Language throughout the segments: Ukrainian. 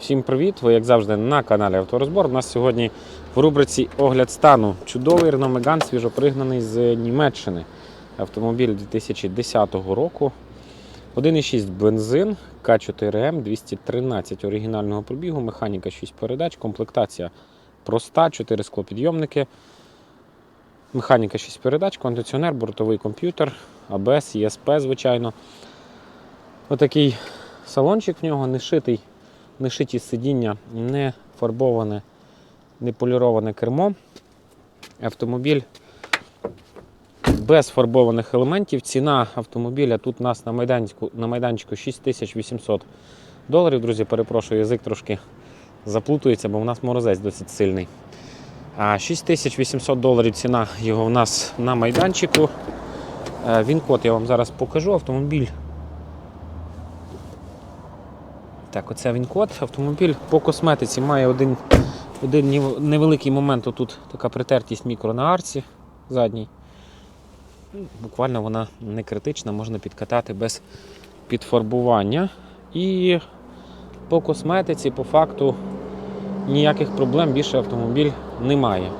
Всім привіт! Ви, як завжди, на каналі Авторозбор. У нас сьогодні в рубриці Огляд стану. Чудовий Renault свіжопригнаний з Німеччини. Автомобіль 2010 року. 1,6 бензин, К4М 213 оригінального пробігу, механіка 6 передач, комплектація проста, 4 склопідйомники, механіка 6 передач, кондиціонер, бортовий комп'ютер, АБС, ЄСП, звичайно. Отакий салончик в нього не шитий не шиті сидіння, не фарбоване, не поліроване кермо. Автомобіль без фарбованих елементів. Ціна автомобіля тут у нас на майданчику, на майданчику 6800 доларів. Друзі, перепрошую, язик трошки заплутується, бо у нас морозець досить сильний. А 6800 доларів ціна його у нас на майданчику. Е, Він код я вам зараз покажу. Автомобіль Так, оце він код. Автомобіль по косметиці має один, один невеликий момент. Тут така притертість мікро на арці задній. Ну, Буквально вона не критична, можна підкатати без підфарбування. І по косметиці, по факту, ніяких проблем більше автомобіль не має.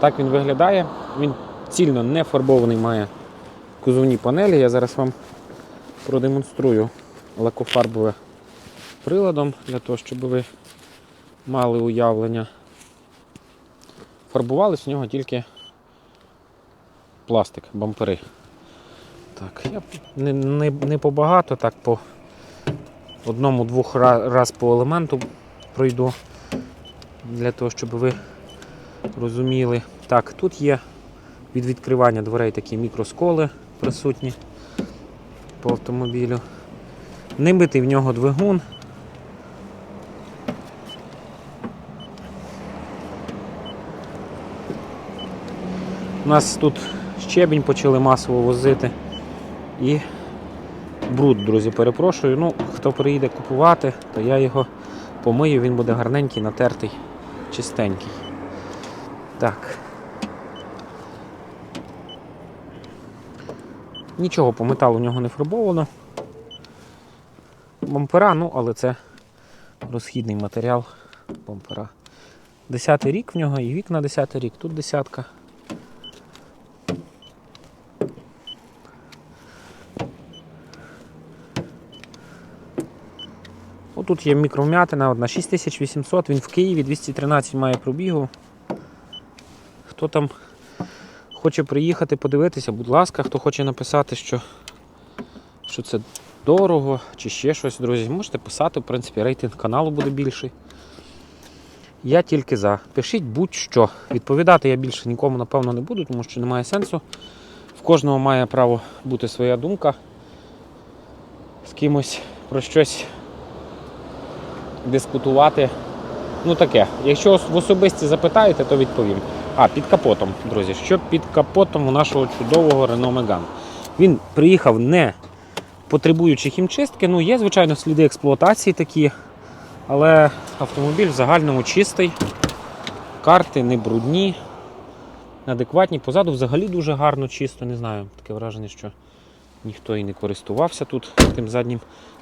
Так він виглядає. Він цільно не фарбований має кузовні панелі. Я зараз вам продемонструю лакофарбове приладом для того, щоб ви мали уявлення. Фарбувались в нього тільки пластик, бампери. Так, я не, не, не побагато, так по одному-двох ра- раз по елементу пройду для того, щоб ви розуміли. Так, тут є від відкривання дверей такі мікросколи присутні по автомобілю. Не битий в нього двигун. У нас тут щебінь почали масово возити. І бруд, друзі, перепрошую. Ну, хто приїде купувати, то я його помию, він буде гарненький, натертий, чистенький. Так. Нічого по металу в нього не фарбовано. Бампера, ну, але це розхідний матеріал бампера. Десятий рік в нього і вікна десятий рік, тут десятка. Отут є мікровмятина, одна 6800, він в Києві 213 має пробігу. Хто там хоче приїхати подивитися, будь ласка, хто хоче написати, що, що це дорого чи ще щось, друзі, можете писати, в принципі, рейтинг каналу буде більший. Я тільки за. Пишіть будь-що. Відповідати я більше нікому, напевно, не буду, тому що немає сенсу. В кожного має право бути своя думка. З кимось про щось дискутувати. Ну таке. Якщо в особисті запитаєте, то відповім. А, під капотом, друзі. Що під капотом у нашого чудового Renault Megane? Він приїхав не потребуючи хімчистки. Ну, є, звичайно, сліди експлуатації такі, але автомобіль в загальному чистий, карти не брудні, адекватні. Позаду взагалі дуже гарно, чисто, не знаю. Таке враження, що ніхто і не користувався тут тим заднім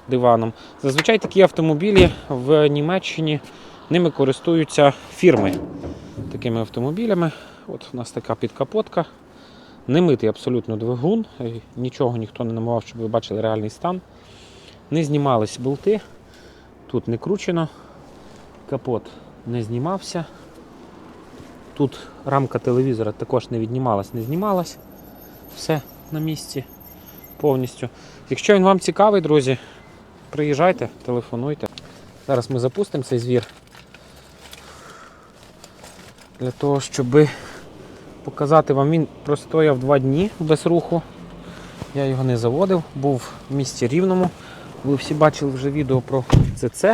диваном. Зазвичай такі автомобілі в Німеччині ними користуються фірми такими автомобілями. От у нас така підкапотка. Не митий абсолютно двигун, е, нічого ніхто не намагав, щоб ви бачили реальний стан. Не знімались болти, тут не кручено, капот не знімався. Тут рамка телевізора також не віднімалась, не знімалась. Все на місці повністю. Якщо він вам цікавий, друзі, приїжджайте, телефонуйте. Зараз ми запустимо цей звір для того, щоб показати вам, він простояв два дні без руху. Я його не заводив, був в місті Рівному. Ви всі бачили вже відео про ЦЦ,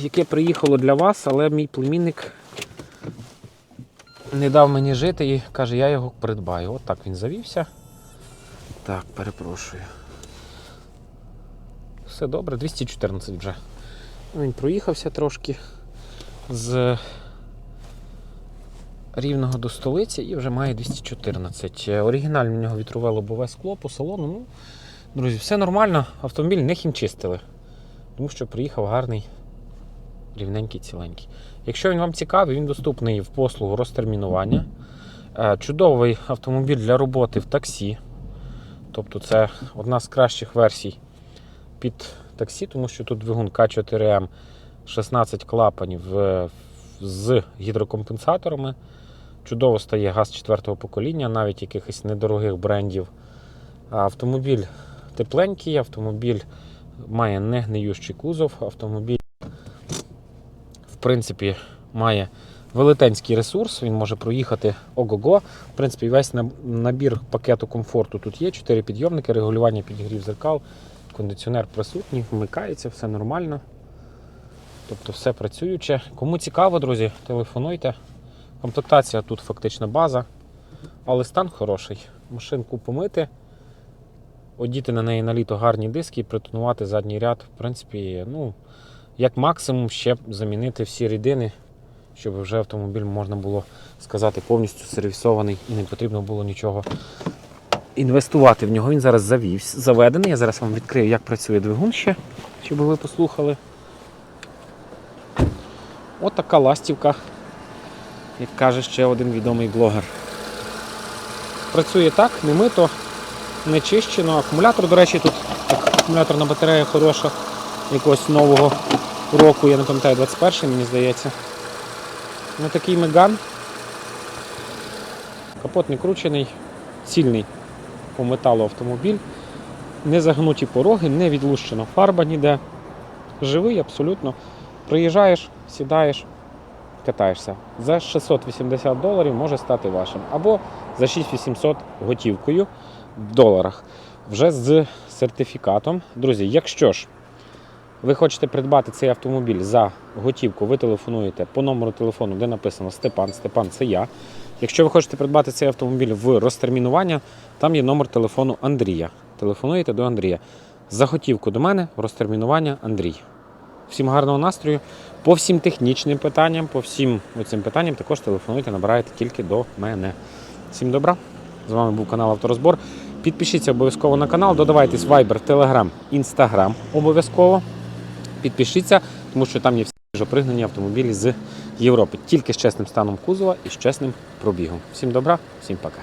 яке приїхало для вас, але мій племінник не дав мені жити і каже, я його придбаю. От так він завівся. Так, перепрошую. Все добре, 214 вже. Він проїхався трошки з Рівного до столиці і вже має 214. Е, Оригінальне в нього вітрове лобове скло по салону. Ну, друзі, все нормально, автомобіль не хімчистили. тому що приїхав гарний, рівненький, ціленький. Якщо він вам цікавий, він доступний в послугу розтермінування. Е, Чудовий автомобіль для роботи в таксі. Тобто це одна з кращих версій під таксі, тому що тут двигун К4М 16 клапанів е, з гідрокомпенсаторами. Чудово стає газ четвертого покоління, навіть якихось недорогих брендів. Автомобіль тепленький, автомобіль має негниючий кузов, автомобіль, в принципі, має велетенський ресурс, він може проїхати ого-го. В принципі, весь набір пакету комфорту тут є. Чотири підйомники, регулювання підігрів зеркал, кондиціонер присутній, вмикається, все нормально. Тобто все працююче. Кому цікаво, друзі, телефонуйте. Комплектація тут фактично база, але стан хороший. Машинку помити, одіти на неї на літо гарні диски і притонувати задній ряд. В принципі, ну, як максимум ще замінити всі рідини, щоб вже автомобіль можна було сказати повністю сервісований і не потрібно було нічого інвестувати в нього. Він зараз завівся, заведений. Я зараз вам відкрию, як працює двигун ще, щоб ви послухали. От така ластівка, як каже ще один відомий блогер. Працює так, не мито, не чищено. Акумулятор, до речі, тут так, акумуляторна батарея хороша, якогось нового року, я не пам'ятаю, 21 й мені здається. Ну такий меган. Капот не кручений, цільний по металу автомобіль. Не загнуті пороги, не відлущена фарба ніде. Живий абсолютно. Приїжджаєш, сідаєш, катаєшся. За 680 доларів може стати вашим. Або за 6800 готівкою в доларах. Вже з сертифікатом. Друзі, якщо ж ви хочете придбати цей автомобіль за готівку, ви телефонуєте по номеру телефону, де написано Степан. Степан це я. Якщо ви хочете придбати цей автомобіль в розтермінування, там є номер телефону Андрія. Телефонуєте до Андрія. За готівку до мене розтермінування Андрій. Всім гарного настрою. По всім технічним питанням, по всім цим питанням також телефонуйте, набирайте тільки до мене. Всім добра. З вами був канал Авторозбор. Підпишіться обов'язково на канал, додавайтесь Viber, Telegram, Instagram обов'язково. Підпишіться, тому що там є всі вже пригнані автомобілі з Європи. Тільки з чесним станом кузова і з чесним пробігом. Всім добра, всім пока.